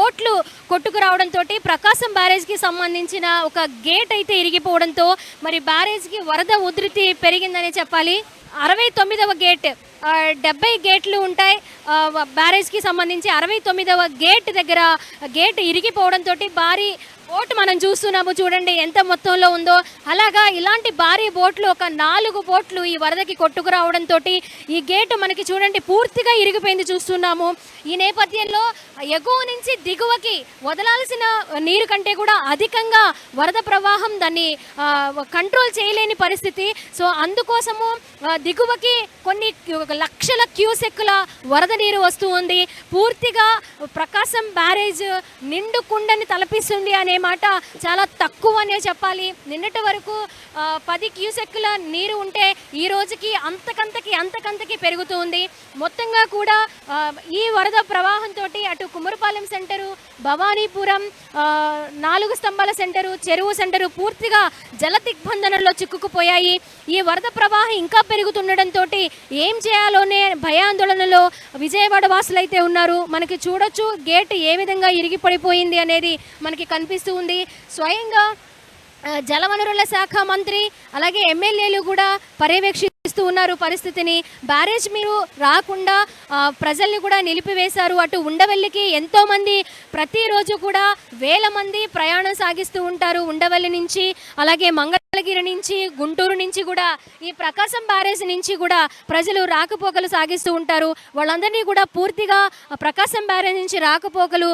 ఓట్లు కొట్టుకురావడంతో ప్రకాశం బ్యారేజ్కి సంబంధించిన ఒక గేట్ అయితే ఇరిగిపోవడంతో మరి బ్యారేజ్కి వరద ఉధృతి పెరిగిందనే చెప్పాలి. అరవై తొమ్మిదవ గేట్ డెబ్బై గేట్లు ఉంటాయి. బ్యారేజ్కి సంబంధించి అరవై తొమ్మిదవ గేట్ దగ్గర గేట్ ఇరిగిపోవడంతో భారీ బోట్ మనం చూస్తున్నాము చూడండి ఎంత మొత్తంలో ఉందో. అలాగా ఇలాంటి భారీ బోట్లు ఒక నాలుగు బోట్లు ఈ వరదకి కొట్టుకురావడంతో ఈ గేటు మనకి చూడండి పూర్తిగా ఇరిగిపోయింది చూస్తున్నాము. ఈ నేపథ్యంలో ఎగువ నుంచి దిగువకి వదలాల్సిన నీరు కంటే కూడా అధికంగా వరద ప్రవాహం దాన్ని కంట్రోల్ చేయలేని పరిస్థితి. సో అందుకోసము దిగువకి కొన్ని క్యూ- లక్షల క్యూసెక్కుల వరద నీరు వస్తూ ఉంది. పూర్తిగా ప్రకాశం బ్యారేజ్ నిండు కుండని తలపిస్తుంది అనే మాట చాలా తక్కువ అనే చెప్పాలి. నిన్నటి వరకు పది క్యూసెక్కుల నీరు ఉంటే ఈ రోజుకి అంతకంతకి అంతకంతకి పెరుగుతూ ఉంది. మొత్తంగా కూడా ఈ వరద ప్రవాహంతో అటు కుమ్మరపాలెం సెంటరు భవానీపురం నాలుగు స్తంభాల సెంటరు చెరువు సెంటరు పూర్తిగా జల దిగ్బంధనంలో చిక్కుకుపోయాయి. ఈ వరద ప్రవాహం ఇంకా పెరుగుతుండటంతో ఏం చేయాలోనే భయాందోళనలో విజయవాడ వాసులైతే ఉన్నారు. మనకి చూడొచ్చు గేట్ ఏ విధంగా ఇరిగి పడిపోయింది అనేది మనకి కనిపిస్తూ ఉంది. స్వయంగా జలవనరుల శాఖ మంత్రి అలాగే ఎమ్మెల్యేలు కూడా పర్యవేక్షిస్తూ ఉన్నారు పరిస్థితిని. బ్యారేజ్ మీరు రాకుండా ప్రజల్ని కూడా నిలిపివేశారు. అటు ఉండవల్లికి ఎంతోమంది ప్రతిరోజు కూడా వేల మంది ప్రయాణం సాగిస్తూ ఉంటారు ఉండవల్లి నుంచి. అలాగే మంగళగిరి నుంచి గుంటూరు నుంచి కూడా ఈ ప్రకాశం బ్యారేజ్ నుంచి కూడా ప్రజలు రాకపోకలు సాగిస్తూ ఉంటారు. వాళ్ళందరినీ కూడా పూర్తిగా ప్రకాశం బ్యారేజ్ నుంచి రాకపోకలు